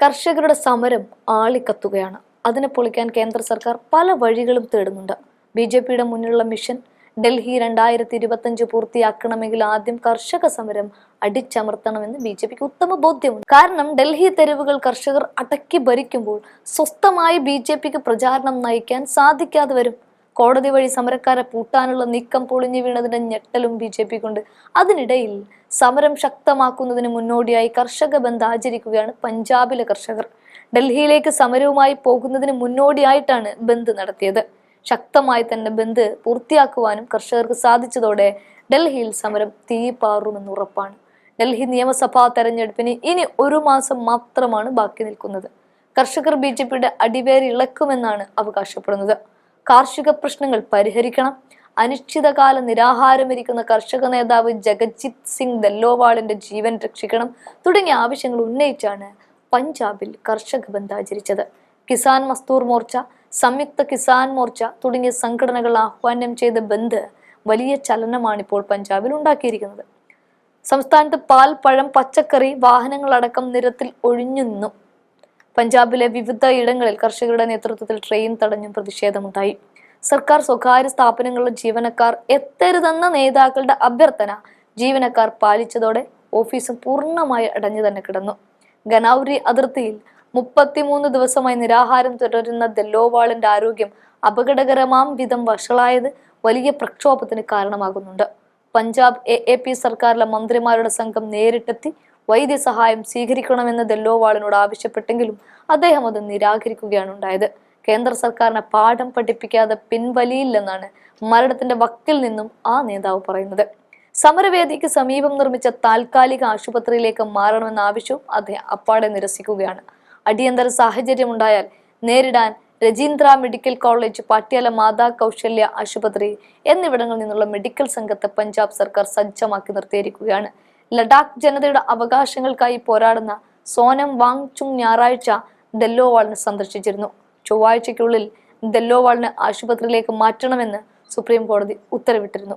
കർഷകരുടെ സമരം ആളിക്കത്തുകയാണ്. അതിനെ പൊളിക്കാൻ കേന്ദ്ര സർക്കാർ പല വഴികളും തേടുന്നുണ്ട്. ബി ജെ പിയുടെ മുന്നിലുള്ള മിഷൻ ഡൽഹി രണ്ടായിരത്തി ഇരുപത്തഞ്ച് പൂർത്തിയാക്കണമെങ്കിൽ ആദ്യം കർഷക സമരം അടിച്ചമർത്തണമെന്ന് ബി ജെ പിക്ക് ഉത്തമ ബോധ്യമുണ്ട്. കാരണം ഡൽഹി തെരുവുകൾ കർഷകർ അടക്കി ഭരിക്കുമ്പോൾ സ്വസ്ഥമായി ബി ജെ പിക്ക് പ്രചാരണം നയിക്കാൻ സാധിക്കാതെ വരും. കോടതി വഴി സമരക്കാരെ പൂട്ടാനുള്ള നീക്കം പൊളിഞ്ഞു വീണതിന്റെ ഞെട്ടലും ബി ജെ പിക്കുണ്ട്. അതിനിടയിൽ സമരം ശക്തമാക്കുന്നതിന് മുന്നോടിയായി കർഷക ബന്ദ് ആചരിക്കുകയാണ് പഞ്ചാബിലെ കർഷകർ. ഡൽഹിയിലേക്ക് സമരവുമായി പോകുന്നതിന് മുന്നോടിയായിട്ടാണ് ബന്ദ് നടത്തിയത്. ശക്തമായി തന്നെ ബന്ദ് പൂർത്തിയാക്കുവാനും കർഷകർക്ക് സാധിച്ചതോടെ ഡൽഹിയിൽ സമരം തീ പാറുമെന്ന് ഉറപ്പാണ്. ഡൽഹി നിയമസഭാ തെരഞ്ഞെടുപ്പിന് ഇനി ഒരു മാസം മാത്രമാണ് ബാക്കി നിൽക്കുന്നത്. കർഷകർ ബി ജെ പിയുടെ അടിവേരി ഇളക്കുമെന്നാണ് അവകാശപ്പെടുന്നത്. കാർഷിക പ്രശ്നങ്ങൾ പരിഹരിക്കണം. അനിശ്ചിതകാല നിരാഹാരമിരിക്കുന്ന കർഷക നേതാവ് ജഗജിത് സിംഗ് ദല്ലോവാളിന്റെ ജീവൻ രക്ഷിക്കണം തുടങ്ങിയ ആവശ്യങ്ങൾ ഉന്നയിച്ചാണ് പഞ്ചാബിൽ കർഷക ബന്ദ് ആചരിച്ചത്. കിസാൻ മസ്തൂർ മോർച്ച സംയുക്ത കിസാൻ മോർച്ച തുടങ്ങിയ സംഘടനകൾ ആഹ്വാനം ചെയ്ത ബന്ദ് വലിയ ചലനമാണ് ഇപ്പോൾ പഞ്ചാബിൽ ഉണ്ടാക്കിയിരിക്കുന്നത്. സംസ്ഥാനത്ത് പാൽ പഴം പച്ചക്കറി വാഹനങ്ങളടക്കം നിരത്തിൽ ഒഴിഞ്ഞു നിന്നു പഞ്ചാബിലെ വിവിധ ഇടങ്ങളിൽ കർഷകരുടെ നേതൃത്വത്തിൽ ട്രെയിൻ തടഞ്ഞും പ്രതിഷേധമുണ്ടായി. സർക്കാർ സ്വകാര്യ സ്ഥാപനങ്ങളിലെ ജീവനക്കാർ എത്തരുതെന്ന നേതാക്കളുടെ അഭ്യർത്ഥന ജീവനക്കാർ പാലിച്ചതോടെ ഓഫീസും പൂർണമായി അടഞ്ഞു തന്നെ കിടന്നു. ഗനൌരി അതിർത്തിയിൽ മുപ്പത്തിമൂന്ന് ദിവസമായി നിരാഹാരം തുടരുന്ന ദല്ലോവാളിന്റെ ആരോഗ്യം അപകടകരമാം വിധം വഷളായത് വലിയ പ്രക്ഷോഭത്തിന് കാരണമാകുന്നുണ്ട്. പഞ്ചാബ് എ സർക്കാരിലെ മന്ത്രിമാരുടെ സംഘം നേരിട്ടെത്തി വൈദ്യസഹായം സ്വീകരിക്കണമെന്ന് ദല്ലോവാളിനോട് ആവശ്യപ്പെട്ടെങ്കിലും അദ്ദേഹം അത് നിരാകരിക്കുകയാണ് ഉണ്ടായത്. കേന്ദ്ര സർക്കാരിനെ പാഠം പഠിപ്പിക്കാതെ പിൻവലിയില്ലെന്നാണ് മരണത്തിന്റെ വക്കിൽ നിന്നും ആ നേതാവ് പറയുന്നത്. സമരവേദിക്ക് സമീപം നിർമ്മിച്ച താൽക്കാലിക ആശുപത്രിയിലേക്ക് മാറണമെന്ന ആവശ്യവും അദ്ദേഹം അപ്പാടെ നിരസിക്കുകയാണ്. അടിയന്തര സാഹചര്യം ഉണ്ടായാൽ നേരിടാൻ രജീന്ദ്ര മെഡിക്കൽ കോളേജ് പാട്യാല മാതാ കൗശല്യ ആശുപത്രി എന്നിവിടങ്ങളിൽ നിന്നുള്ള മെഡിക്കൽ സംഘത്തെ പഞ്ചാബ് സർക്കാർ സജ്ജമാക്കി നിർത്തിയിരിക്കുകയാണ്. ലഡാക്ക് ജനതയുടെ അവകാശങ്ങൾക്കായി പോരാടുന്ന സോനം വാങ് ചുങ് ഞായറാഴ്ച ഡെല്ലോവാളിനെ സന്ദർശിച്ചിരുന്നു. ചൊവ്വാഴ്ചയ്ക്കുള്ളിൽ ഡെല്ലോവാളിനെ ആശുപത്രിയിലേക്ക് മാറ്റണമെന്ന് സുപ്രീം കോടതി ഉത്തരവിട്ടിരുന്നു.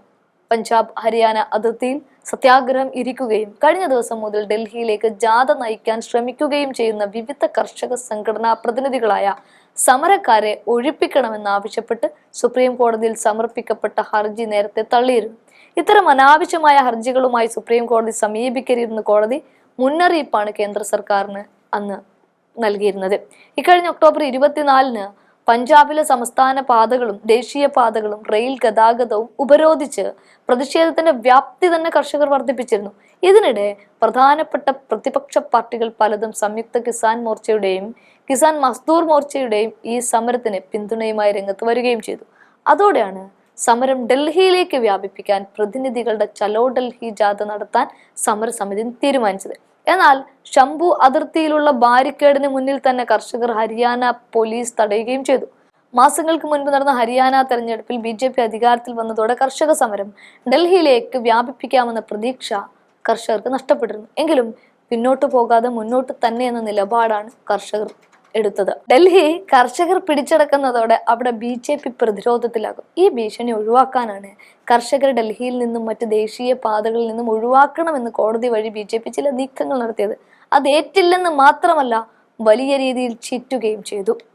പഞ്ചാബ് ഹരിയാന അതിർത്തിയിൽ സത്യാഗ്രഹം ഇരിക്കുകയും കഴിഞ്ഞ ദിവസം മുതൽ ഡൽഹിയിലേക്ക് ജാഥ നയിക്കാൻ ശ്രമിക്കുകയും ചെയ്യുന്ന വിവിധ കർഷക സംഘടനാ പ്രതിനിധികളായ സമരക്കാരെ ഒഴിപ്പിക്കണമെന്നാവശ്യപ്പെട്ട് സുപ്രീം കോടതിയിൽ സമർപ്പിക്കപ്പെട്ട ഹർജി നേരത്തെ തള്ളിയിരുന്നു. ഇത്തരം അനാവശ്യമായ ഹർജികളുമായി സുപ്രീം കോടതി സമീപിക്കരുതെന്ന് കോടതി മുന്നറിയിപ്പാണ് കേന്ദ്ര സർക്കാരിന് അന്ന് നൽകിയിരുന്നത്. ഇക്കഴിഞ്ഞ ഒക്ടോബർ ഇരുപത്തിനാലിന് പഞ്ചാബിലെ സംസ്ഥാന പാതകളും ദേശീയ പാതകളും റെയിൽ ഗതാഗതവും ഉപരോധിച്ച് പ്രതിഷേധത്തിന്റെ വ്യാപ്തി തന്നെ കർഷകർ വർദ്ധിപ്പിച്ചിരുന്നു. ഇതിനിടെ പ്രധാനപ്പെട്ട പ്രതിപക്ഷ പാർട്ടികൾ പലതും സംയുക്ത കിസാൻ മോർച്ചയുടെയും കിസാൻ മസ്ദൂർ മോർച്ചയുടെയും ഈ സമരത്തിന് പിന്തുണയുമായി രംഗത്ത് വരികയും ചെയ്തു. അതോടെയാണ് സമരം ഡൽഹിയിലേക്ക് വ്യാപിപ്പിക്കാൻ പ്രതിനിധികളുടെ ചലോ ഡൽഹി ജാഥ നടത്താൻ സമരസമിതി തീരുമാനിച്ചത്. എന്നാൽ ശംഭു അതിർത്തിയിലുള്ള ബാരിക്കേഡിന് മുന്നിൽ തന്നെ കർഷകർ ഹരിയാന പോലീസ് തടയുകയും ചെയ്തു. മാസങ്ങൾക്ക് മുൻപ് നടന്ന ഹരിയാന തെരഞ്ഞെടുപ്പിൽ ബി ജെ പി അധികാരത്തിൽ വന്നതോടെ കർഷക സമരം ഡൽഹിയിലേക്ക് വ്യാപിപ്പിക്കാമെന്ന പ്രതീക്ഷ കർഷകർക്ക് നഷ്ടപ്പെട്ടിരുന്നു. എങ്കിലും പിന്നോട്ട് പോകാതെ മുന്നോട്ട് തന്നെ എന്ന നിലപാടാണ് കർഷകർ എടുത്തത്. ഡൽഹി കർഷകർ പിടിച്ചടക്കുന്നതോടെ അവിടെ ബി ജെ പി പ്രതിരോധത്തിലാകും. ഈ ഭീഷണി ഒഴിവാക്കാനാണ് കർഷകർ ഡൽഹിയിൽ നിന്നും മറ്റ് ദേശീയ പാതകളിൽ നിന്നും ഒഴിവാക്കണമെന്ന് കോടതി വഴി ബി ജെ പി ചില നീക്കങ്ങൾ നടത്തിയത്. അത് ഏറ്റില്ലെന്ന് മാത്രമല്ല വലിയ രീതിയിൽ ചീറ്റുകയും ചെയ്തു.